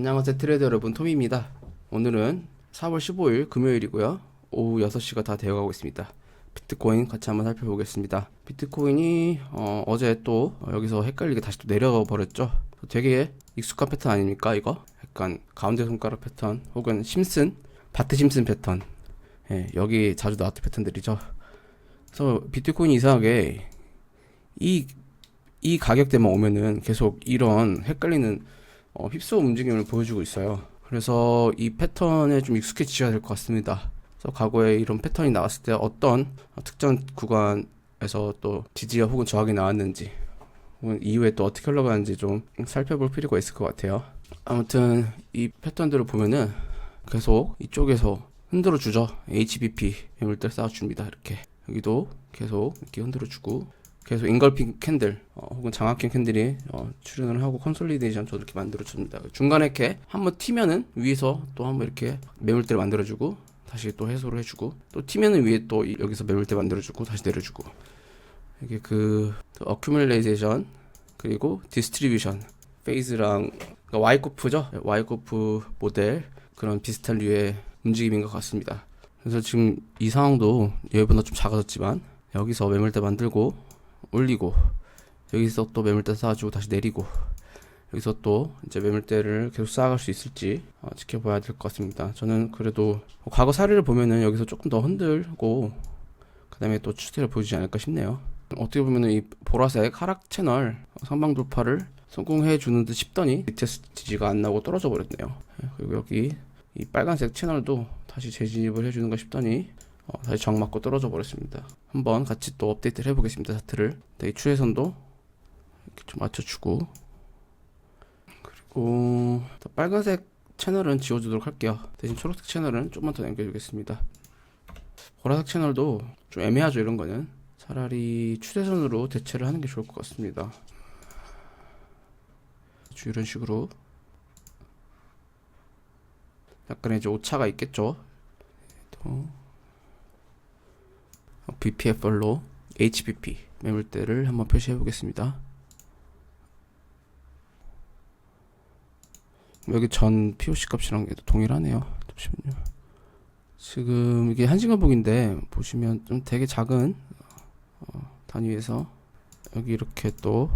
안녕하세요 트레이더 여러분. 톰입니다. 오늘은 4월 15일 금요일이고요. 오후 6시가 다 되어가고 있습니다. 비트코인 같이 한번 살펴보겠습니다. 비트코인이 어, 어제 또 여기서 헷갈리게 다시 또 내려가 버렸죠? 되게 익숙한 패턴 아닙니까 이거? 약간 가운데 손가락 패턴 혹은 심슨 바트 심슨 패턴. 예, 여기 자주 나왔던 패턴들이죠. 그래서 비트코인이 이상하게 이, 이 가격대만 오면은 계속 이런 헷갈리는 어, 휩쓸어 움직임을 보여주고 있어요. 그래서 이 패턴에 좀 익숙해지셔야 될 것 같습니다. 그래서 과거에 이런 패턴이 나왔을 때 어떤 특정 구간에서 또 지지와 혹은 저항이 나왔는지 혹은 이후에 또 어떻게 흘러가는지 좀 살펴볼 필요가 있을 것 같아요. 아무튼 이 패턴들을 보면은 계속 이쪽에서 흔들어 주죠. HBP 매물대 쌓아줍니다. 이렇게 여기도 계속 이렇게 흔들어 주고 계속 인걸핑 캔들 어, 혹은 장학경 캔들이 어, 출현을 하고 컨솔리데이션도 이렇게 만들어줍니다. 중간에 이렇게 한번 튀면은 위에서 또 한번 이렇게 매물대를 만들어주고 다시 또 해소를 해주고 또 튀면은 위에 또 이- 여기서 매물대 만들어주고 다시 내려주고 이게 그 어큐뮬레이션 그리고 디스트리뷰션 페이즈랑 와이코프죠 와이코프 모델 그런 비슷한 류의 움직임인 것 같습니다. 그래서 지금 이 상황도 예보다 좀 작아졌지만 여기서 매물대 만들고 올리고 여기서 또 매물대 쌓아주고 다시 내리고 여기서 또 이제 매물대를 계속 쌓아갈 수 있을지 어, 지켜봐야 될 것 같습니다. 저는 그래도 과거 사례를 보면은 여기서 조금 더 흔들고 그다음에 또 추세를 보여주지 않을까 싶네요. 어떻게 보면은 이 보라색 하락 채널 상방 돌파를 성공해 주는 듯 싶더니 밑에 지지가 안 나고 떨어져 버렸네요. 예, 그리고 여기 이 빨간색 채널도 다시 재진입을 해주는 가 싶더니 어, 다시 정 맞고 떨어져 버렸습니다. 한번 같이 또 업데이트를 해보겠습니다. 차트를. 네, 이 추세선도 이렇게 좀 맞춰주고 그리고 또 빨간색 채널은 지워주도록 할게요. 대신 초록색 채널은 조금만 더 남겨주겠습니다. 보라색 채널도 좀 애매하죠. 이런 거는 차라리 추세선으로 대체를 하는 게 좋을 것 같습니다. 주 이런 식으로 약간의 이제 오차가 있겠죠. 또 BPFR로 HBP 매물대를 한번 표시해 보겠습니다. 여기 전 POC 값이랑 동일하네요. 잠시만요. 지금 이게 한시간복인데 보시면 좀 되게 작은 어, 단위에서 여기 이렇게 또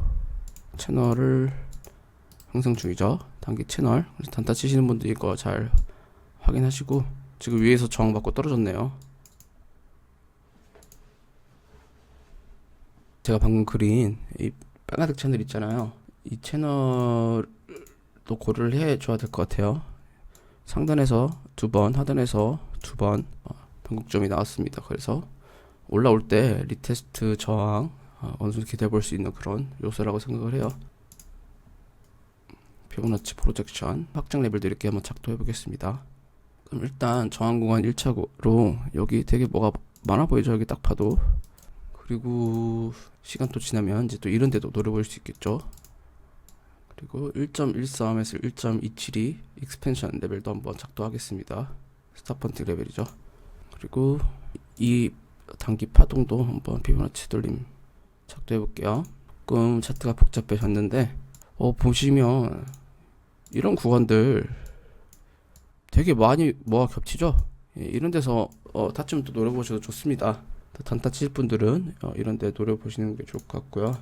채널을 형성 중이죠. 단기 채널. 단타 치시는 분들 이거 잘 확인하시고 지금 위에서 저항받고 떨어졌네요. 제가 방금 그린 이 빨간색 채널 있잖아요. 이 채널도 고려를 해 줘야 될 것 같아요. 상단에서 두 번, 하단에서 두 번, 어, 변곡점이 나왔습니다. 그래서 올라올 때 리테스트 저항 어, 어느 정도 기대해 볼 수 있는 그런 요소라고 생각을 해요. 피보나치 프로젝션 확장 레벨도 이렇게 한번 작도해 보겠습니다. 그럼 일단 저항 구간 1차로 여기 되게 뭐가 많아 보이죠? 여기 딱 봐도 그리고 시간 또 지나면 이제 또 이런 데도 노려볼 수 있겠죠. 그리고 1.13에서 1.272 익스펜션 레벨도 한번 작도하겠습니다. 스타펀트 레벨이죠. 그리고 이 단기 파동도 한번 피보나치 돌림 작도해 볼게요. 조금 차트가 복잡해졌는데 어 보시면 이런 구간들 되게 많이 뭐가 겹치죠. 예, 이런 데서 어, 타점 또 노려보셔도 좋습니다. 단타 치실 분들은 어, 이런 데 노려보시는 게 좋을 것 같고요.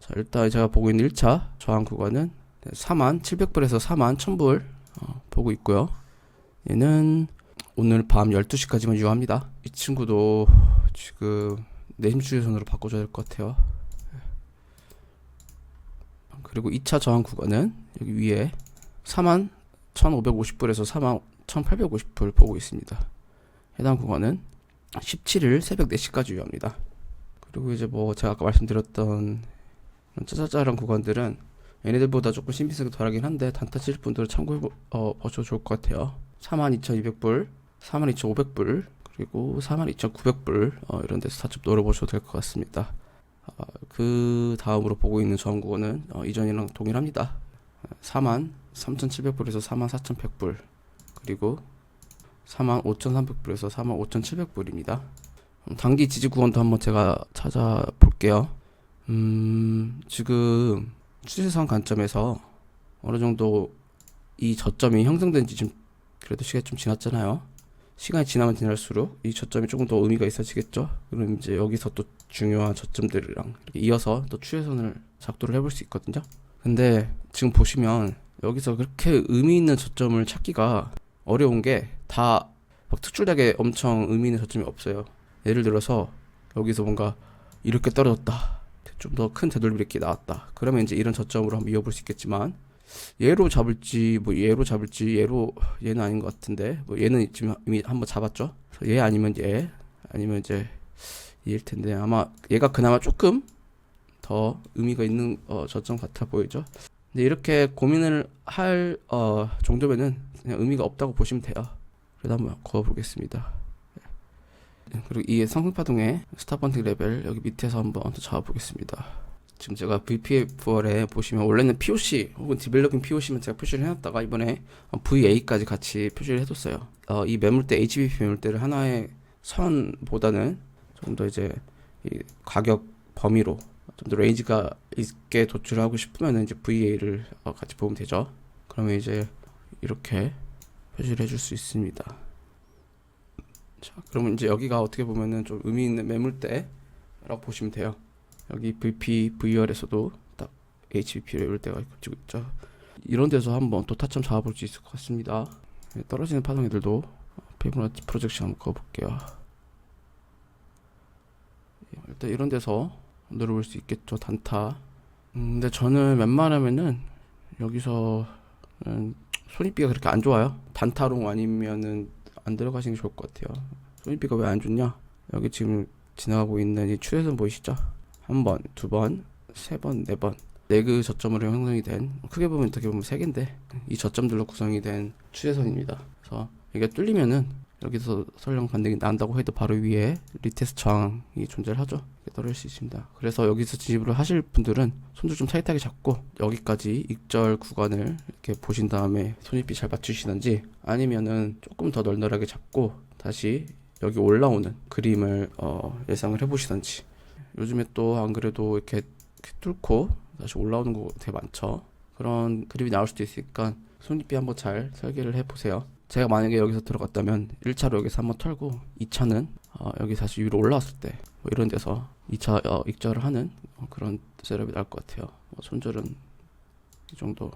자, 일단 제가 보고 있는 1차 저항 구간은 4만 700불에서 4만 1000불 어, 보고 있고요. 얘는 오늘 밤 12시까지만 유효합니다. 이 친구도 지금 내심 추세선으로 바꿔줘야 될 것 같아요. 그리고 2차 저항 구간은 여기 위에 4만 1550불에서 4만 1850불 보고 있습니다. 해당 구간은 17일 새벽 4시까지 유효합니다. 그리고 이제 뭐 제가 아까 말씀드렸던 짜잘짜잘한 구간들은 얘네들보다 조금 신빙성이 덜하긴 한데 단타 치실 분들은 참고해 보, 어, 좋을 것 같아요. 42,200불, 42,500불, 그리고 42,900불 어, 이런 데서 타점 노려보셔도 될 것 같습니다. 어, 그 다음으로 보고 있는 구간은 어, 이전이랑 동일합니다. 4만 3,700불에서 4만 4,100불 그리고 45,300불에서 45,700불입니다. 음, 단기 지지 구간도 한번 제가 찾아볼게요. 음, 지금 추세선 관점에서 어느 정도 이 저점이 형성된 지 지금 그래도 시간이 좀 지났잖아요. 시간이 지나면 지날수록 이 저점이 조금 더 의미가 있어지겠죠. 그럼 이제 여기서 또 중요한 저점들이랑 이어서 또 추세선을 작도를 해볼 수 있거든요. 근데 지금 보시면 여기서 그렇게 의미 있는 저점을 찾기가 어려운 게 다 막 특출나게 엄청 의미 있는 저점이 없어요. 예를 들어서 여기서 뭔가 이렇게 떨어졌다. 좀 더 큰 되돌리기 나왔다. 그러면 이제 이런 저점으로 한번 이어볼 수 있겠지만 얘로 잡을지 뭐 얘로 잡을지 얘로 얘는 아닌 것 같은데 뭐 얘는 지금 이미 한번 잡았죠. 얘 아니면 얘 아니면 이제 얘일 텐데 아마 얘가 그나마 조금 더 의미가 있는 어, 저점 같아 보이죠. 근데 이렇게 고민을 할 어, 정도면은 그냥 의미가 없다고 보시면 돼요. 그래도 한번 그어보겠습니다. 네, 그리고 이 상승파동의 스탑번팅 레벨 여기 밑에서 한번 또 잡아보겠습니다. 지금 제가 VPF4에 보시면 원래는 POC 혹은 디벨로핑 POC만 제가 표시를 해놨다가 이번에 VA까지 같이 표시를 해뒀어요. 어, 이 매물대 HBP 매물대를 하나의 선보다는 좀 더 이제 이 가격 범위로 좀 더 레인지가 있게 도출하고 싶으면 이제 VA를 어, 같이 보면 되죠. 그러면 이제 이렇게 표시를 해줄 수 있습니다. 자, 그러면 이제 여기가 어떻게 보면은 좀 의미 있는 매물대라고 보시면 돼요. 여기 VP, VR에서도 딱 HBP 매물대가 겹치고 있죠. 이런 데서 한번 또 타점 잡아볼 수 있을 것 같습니다. 네, 떨어지는 파동애들도 피보나치 프로젝션 한번 그어볼게요. 예, 일단 이런 데서 누려볼 수 있겠죠 단타. 음, 근데 저는 웬만하면은 여기서 음, 손익비가 그렇게 안 좋아요. 단타롱 아니면은 안 들어가시는 게 좋을 것 같아요. 손익비가 왜 안 좋냐? 여기 지금 지나가고 있는 이 추세선 보이시죠? 한 번, 두 번, 세 번, 네 번. 네그 저점으로 형성이 된 크게 보면 어떻게 보면 세 개인데 이 저점들로 구성이 된 추세선입니다. 그래서 이게 뚫리면은 여기서 설령 반등이 난다고 해도 바로 위에 리테스트 저항이 존재를 하죠. 떨어질 수 있습니다. 그래서 여기서 진입을 하실 분들은 손줄 좀 타이트하게 잡고 여기까지 익절 구간을 이렇게 보신 다음에 손익비 잘 맞추시든지 아니면은 조금 더 널널하게 잡고 다시 여기 올라오는 그림을 어, 예상을 해보시든지 요즘에 또 안 그래도 이렇게, 이렇게 뚫고 다시 올라오는 거 되게 많죠. 그런 그림이 나올 수도 있으니까 손익비 한번 잘 설계를 해보세요. 제가 만약에 여기서 들어갔다면 1차로 여기서 한번 털고 2차는 어, 여기 다시 위로 올라왔을 때 뭐 이런 데서 2차 어, 익절을 하는 어, 그런 셋업이 나올 것 같아요. 뭐 손절은 이 정도.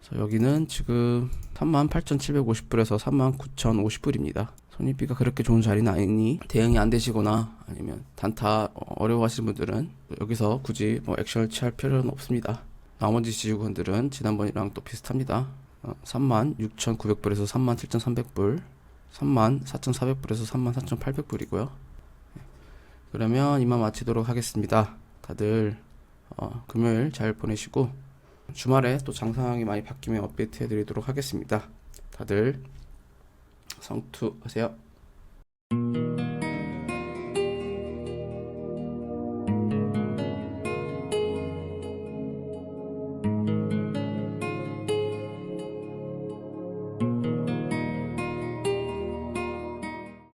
그래서 여기는 지금 38,750불에서 39,050불입니다. 손익비가 그렇게 좋은 자리는 아니니 대응이 안 되시거나 아니면 단타 어, 어려워하시는 분들은 여기서 굳이 뭐 액션을 취할 필요는 없습니다. 나머지 지주군들은 지난번이랑 또 비슷합니다. 어, 36,900불에서 37,300불, 34,400불에서 34,800불이고요. 그러면 이만 마치도록 하겠습니다. 다들 어, 금요일 잘 보내시고 주말에 또 장 상황이 많이 바뀌면 업데이트 해드리도록 하겠습니다. 다들 성투하세요.